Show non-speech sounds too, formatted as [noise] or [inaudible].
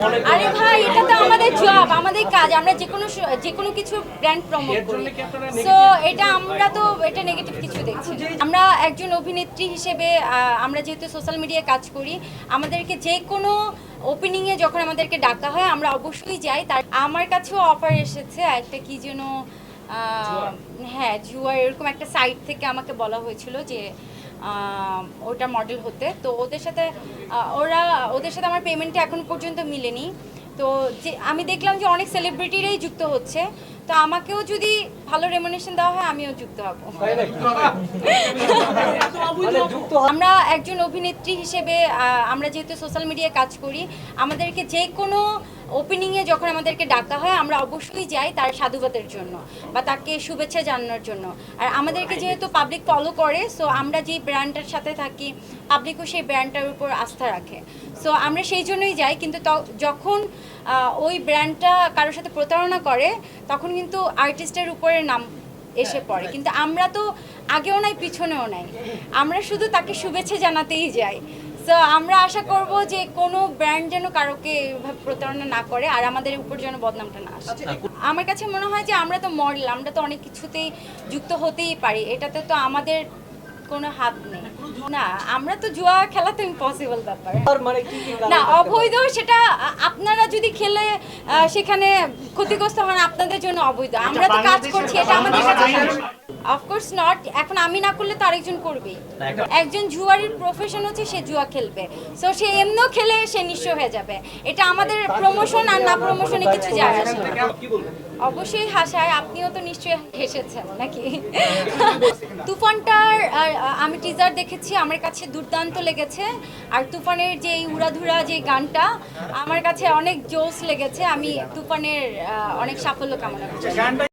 আরে ভাই এটা তো আমাদের জব আমাদের কাজ আমরা যে কোনো যে কোনো কিছু ব্র্যান্ড প্রমোট করি। সো এটা আমরা তো এটা নেগেটিভ কিছু দেখছি আমরা একজন অভিনেত্রী হিসেবে আমরা যেহেতু সোশ্যাল মিডিয়ায় কাজ করি আমাদেরকে যে কোনো ওপেনিংয়ে যখন আমাদেরকে ডাকা হয় আমরা অবশ্যই যাই। তার আমার কাছেও অফার এসেছে একটা কি যেন আহ, হ্যাঁ জুয়ার এরকম একটা সাইট থেকে আমাকে বলা হয়েছিল যে ওটা মডেল হতে। তো ওদের সাথে ওরা ওদের সাথে আমার পেমেন্টটা এখন পর্যন্ত মিলেনি। তো যে আমি দেখলাম যে অনেক সেলিব্রিটিরাই যুক্ত হচ্ছে। তো আমাকেও যদি ভালো রেমুনেশন দেওয়া হয় আমিও যুক্ত হব। [laughs] আমরা একজন অভিনেত্রী হিসেবে আমরা যেহেতু সোশ্যাল মিডিয়ায় কাজ করি আমাদেরকে যে কোনো ওপেনিংয়ে যখন আমাদেরকে ডাকা হয় আমরা অবশ্যই যাই তার সাধুবাদের জন্য বা তাকে শুভেচ্ছা জানানোর জন্য। আর আমাদেরকে যেহেতু পাবলিক ফলো করে সো আমরা যে ব্র্যান্ডটার সাথে থাকি পাবলিকও সেই ব্র্যান্ডটার উপর আস্থা রাখে। সো আমরা সেই জন্যই যাই কিন্তু ত- যখন ওই ব্র্যান্ডটা কারোর সাথে প্রতারণা করে তখন কিন্তু আর্টিস্টের উপরে নাম এসে পড়ে। কিন্তু আমরা তো আগেও নাই পিছনেও নাই। আমরা শুধু তাকে শুভেচ্ছা জানাতেই যাই। তো আমরা আশা করব যে কোনো ব্র্যান্ড যেন কারোকে এভাবে প্রতারণা না করে আর আমাদের উপর যেন বদনামটা না আসে। আমার কাছে মনে হয় যে আমরা তো মডেল আমরা তো অনেক কিছুতেই যুক্ত হতেই পারি। এটাতে তো আমাদের কোনো হাত নেই। না আমরা তো জুয়া খেলা তো ইম্পসিবল ব্যাপার। আর মানে কি কি কারণ না অবৈধ সেটা আপনারা যদি খেলে সেখানে ক্ষতিগ্রস্ত হন আপনাদের জন্য অবৈধ। আমরা তো কাজ করছি এটা আমাদের কাছে অফকোর্স নট এখন আমি না করলে তো আরেকজন করবেই। একজন জুয়ারির প্রফেশন হচ্ছে সে জুয়া খেলবে। সো সে এমনিও খেলে সে নিঃস্ব হয়ে যাবে। এটা আমাদের প্রমোশন আর না প্রমোশনে কিছু যায় আসে অবশ্যই হাসায় আপনিও তো নিশ্চয়ই হেসেছেন নাকি? তুফানটার আর, আ, আমি টিজার দেখেছি, আমার কাছে দুর্দান্ত লেগেছে। আর তুফানের যে উড়াধুরা যে গানটা, আমার কাছে অনেক জোস লেগেছে। আমি তুফানের অনেক সাফল্য কামনা করছি।